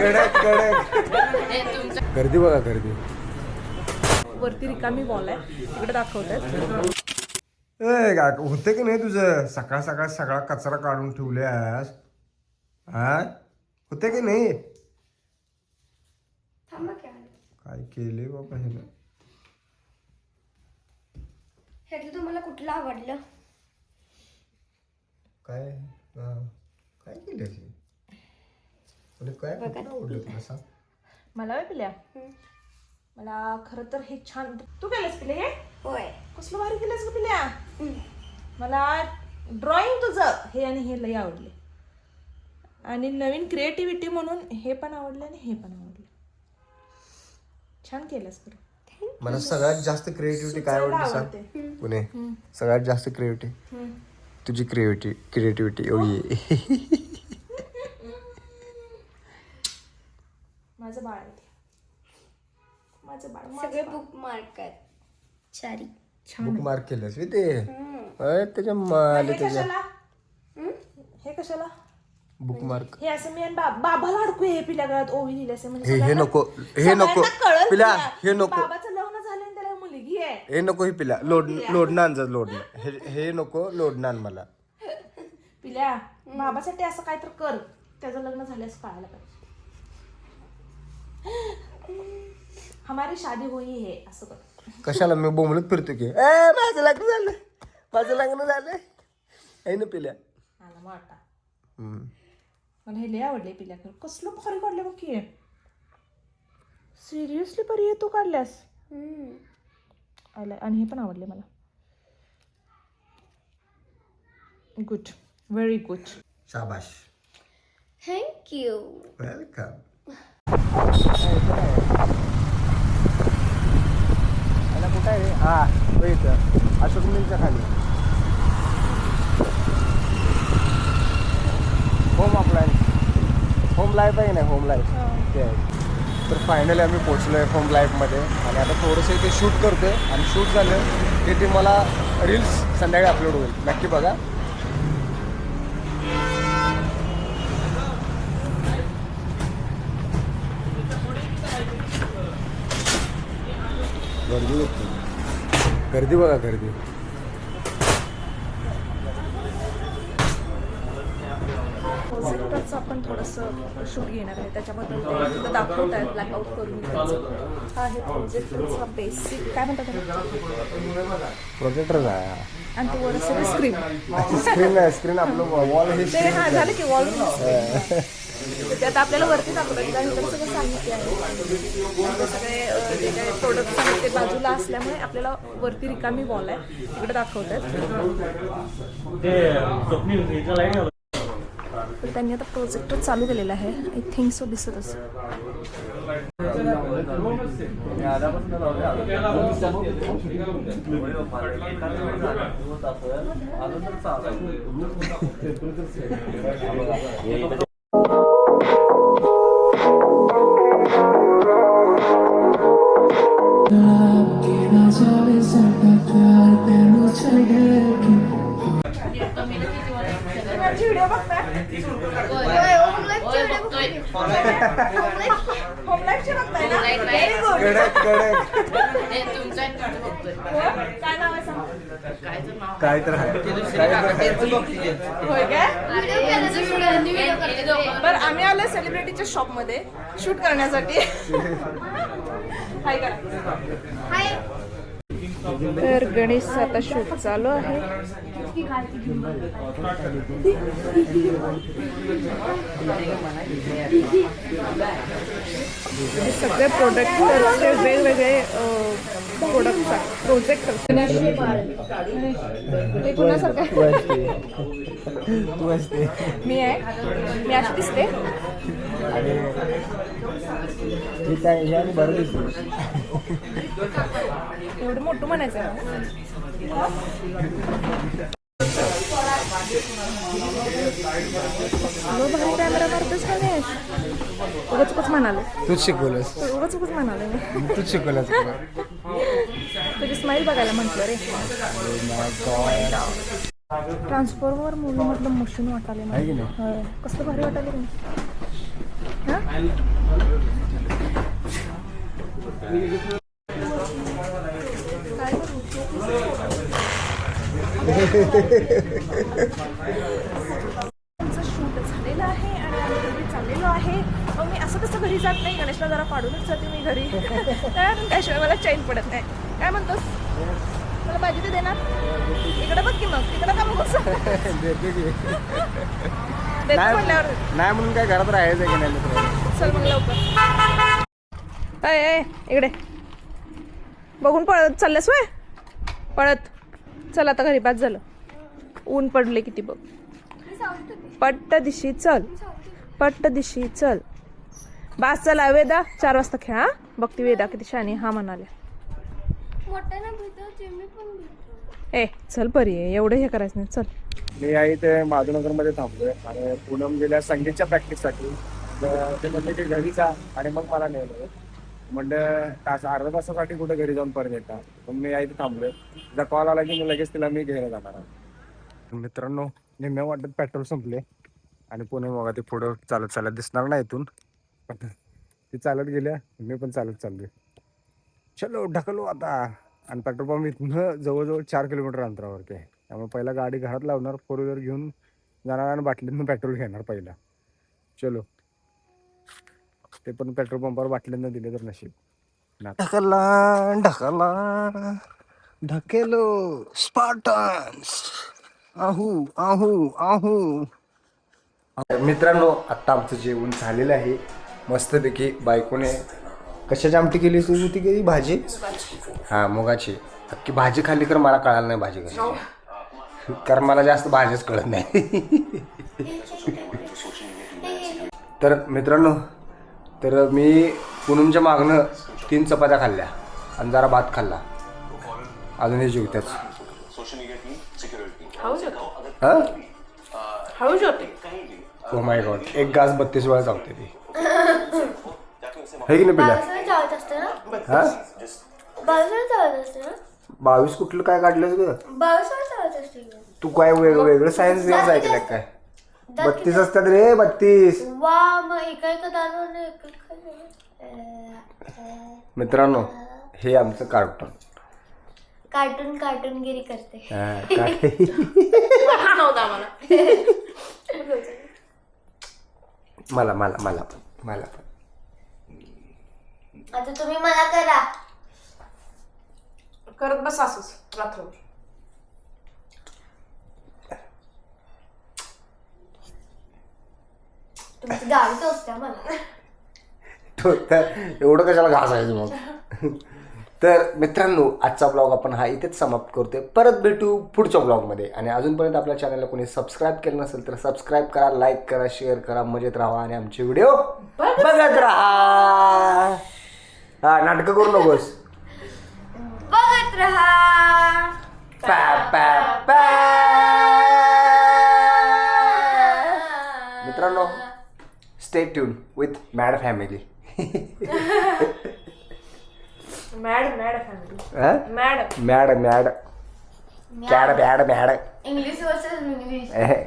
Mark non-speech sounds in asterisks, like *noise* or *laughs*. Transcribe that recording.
कडक कडक. गर्दी बघा गर्दी. वरती रिकामी वॉल आहे. इकडे दाखवतात ए का होते की नाही तुझं? सकाळ सकाळ सगळा कचरा काढून ठेवल्यास? हा होते की नाही. काय केले बाबा हे ह्यातलं तुम्हाला कुठलं आवडलं? काय काय केले काय कुठलं आवडलं तुला सांग. मला काय पिल्या? मला खरं तर हे छान तू केलंस पिले हे? होय. कसलं भारी केलंस ग पिल्या? मला ड्रॉइंग तुझं हे आणि हे लई आवडले. आणि नवीन क्रिएटिव्हिटी म्हणून हे पण आवडलं आणि हे पण आवडलं. छान केलंस खरं. मला सगळ्यात जास्त क्रिएटिव्हिटी काय आवडली सांग. पुणे. सगळ्यात जास्त क्रिएटिव्हिटी तुझी क्रिएटिव्हिटी क्रिएटिव्हिटी ओ ये माझं बाळ आहे ते. माझं बाळ सगळे बुक मार्क चारी. बुक मार्क केलंस बे ते? त्याच्या माले हे त्याच्या कशाला? हे कशाला? बुक मार्क हे असं मी आणि बा- बाबाला अडकू हे पिल्या गळ्यात ओवी लिहिले असं म्हणजे हे हे सगळ्यांना- नको. हे नको. सगळ्यांना कळलं पिला पिल्या. हे नको. बाबाचं लग्न झालं आणि त्याला मुलगी आहे. हे नको हे पिला लोड लोडणं आणजा लोडणं हे हे नको लोडणं आण मला. पिल्या बाबासाठी असं काय तर कर. त्याचं लग्न झाल्यास कळायला पाहिजे. हमारी शादी होई है असं कर. कशाला मी बोंबलत फिरतो की? ए माझं लग्न झालं माझं लग्न झालंय. आहे ना पिल्या? आला मग आता. हम्म. मला हे लय आवडले पिल्या. कर कसलं भारी काढले बघ की. सिरियसली परी तू काढल्यास. आलं आणि हे पण आवडले मला. गुड व्हेरी गुड शाबाश. थँक्यू वेलकम कुठं आहे हा तो इथं. अशोक मिलच्या खाली. होम अप्लायन्स होम लाईफ आहे ना होम लाईफ ते आहे. तर फायनली आम्ही पोचलो आहे होम लाईफमध्ये आणि आता थोडंसं इथे शूट करतोय. आणि शूट झालं की ते मला रील्स संध्याकाळी अपलोड होईल. नक्की बघा. गर्दी गर्दी बघा गर्दी. प्रोजेक्टरचं आपण थोडंसं शूट घेणार आहे. त्याच्याबद्दल ते तिथं दाखवत आहेत ब्लॅकआउट करून त्याचं. हा आहे प्रोजेक्टरचा बेसिक काय म्हणतात त्याला? प्रोजेक्टर आहे आणि तो वर सगळं स्क्रीन स्क्रीन स्क्रीन आपलं वॉल हे ते हा झालं की वॉल *laughs* ते आता आपल्याला वरती दाखवतात त्यानंतर सगळं साहित्य आहे. आणि ते सगळे जे प्रोडक्ट्स आहेत ते बाजूला असल्यामुळे आपल्याला वरती रिकामी वॉल आहे. इकडे दाखवतात. तर त्यांनी आता प्रोजेक्टर चालू केलेला आहे. आय थिंक सो दिसत असेल. काय तर आम्ही आलो सेलिब्रिटीच्या शॉपमध्ये. शूट करण्यासाठी. *laughs* तर गणेश आता शूट चालू आहे. सगळे प्रोडक्ट वेगवेगळे प्रोडक्ट्स आहेत प्रोजेक्ट असते. मी आहे. मी अशी दिसते. बरं दिसते. एवढं मोठं म्हणायचं आहे? लो भारी कॅमेरा मारतोस का गणेश उगाच उगाच म्हणाले. तूच शिकवलंस. उगाच उगाच म्हणाले. मी तूच शिकवलंस तुझी स्माईल बघायला म्हटलं रे. ट्रान्सफॉर्मर मूवी मधलं मशीन वाटाले आहे की नाही? कसलं भारी वाटाले रे ना काय आमचं शूट झालेलं आहे आणि आम्ही घरी चाललेलो आहे. मग मी असं तसं घरी जात नाही गणेशला जरा पाडूनच जाते मी घरी. कारण त्याशिवाय मला चैन पडत नाही. काय म्हणतोस? मला ते देणार? इकडे बघ की मग. तिकडे का बघ? देते की. देतो नाही म्हणल्यावर. नाही म्हणून काय घरात राहायचं की नाही चल मग लवकर. इकडे. बघून पळत चालल्यास वय पळत. चल आता घरी बाद झालं. ऊन पडले किती बघ. पट्ट दिशी चल. पट्ट दिशी चल. बास चला वेदा. चार वाजता खेळ हा? बघती वेदा किती शानी हा म्हणाले ए चल परी एवढं हे करायचं नाही चल. मी आहे इथे माधवनगरमध्ये थांबलोय. आणि पूनम गेल्या संगीतच्या प्रॅक्टिससाठी ते घरी जा आणि मग मला नेलं म्हणलं तास अर्धा तासासाठी कुठे घरी जाऊन परत येतात मग मी इथे थांबलोय. तिचा कॉल आला की मी लगेच तिला मी घ्यायला जाणार आहे. मित्रांनो निम्म्या वाटत पेट्रोल संपले. आणि पुणे मग ते पुढं चालत चालत दिसणार नाही इथून. *laughs* ती चालत गेल्या मी पण चालत चाललोय. चलो ढकलो आता. आणि पेट्रोल पंप इथनं जवळजवळ चार किलोमीटर अंतरावरती आहे. त्यामुळे पहिला गाडी घरात लावणार फोर व्हीलर घेऊन जाणार आणि बाटलीतनं पेट्रोल घेणार पहिला. चलो. ते पण पेट्रोल पंपावर बाटलीनं दिले तर नशीब. ढकला ढकला ढकेलो स्पार्टन्स. आहू आहू आहू. मित्रांनो आत्ता आमचं जेवण झालेलं आहे. मस्तपैकी बायकोने कशाची आमटी केली होती? की भाजी? हा मुगाची. अख्खी भाजी खाल्ली तर मला कळालं नाही भाजी कशी कारण मला जास्त भाजीच कळत नाही. तर मित्रांनो तर मी पूनमच्या मागणं तीन चपात्या खाल्ल्या आणि जरा भात खाल्ला. अजूनही जेवत्याच हा? होते. ओ माय गॉड एक गास बत्तीस वेळा चावते ती. हे की नाही पिल्या? हा? बावीस कुठलं काय काढलंस ग? तू काय वेग वेगळं सायन्स बियन्स ऐकलं काय? बत्तीस असतात रे बत्तीस. वा मग एका एका मित्रांनो हे आमचं कार्टून कार्टून कार्टूनगिरी करते. हा, काय? नव्हता मला मला मला मला पण मला पण. आता तुम्ही मला करा. करत बस असंच रात्रभर तुमची गाडी टोचत्या मला. तो तर एवढं कशाला घासायचं मग? तर मित्रांनो आजचा ब्लॉग आपण हा इथेच समाप्त करतोय. परत भेटू पुढच्या ब्लॉगमध्ये आणि अजूनपर्यंत आपल्या चॅनलला कोणी सबस्क्राईब केलं नसेल तर सबस्क्राईब करा लाईक करा शेअर करा मजेत राहा आणि आमचे व्हिडिओ बघत राहा. हा नाटकं करू नकोस. बघत राहा. पा पा पा. मित्रांनो stay tuned with Mad Family. Mad, mad family. Huh? Mad. Mad, mad. Mad, mad, mad. English versus English. Eh.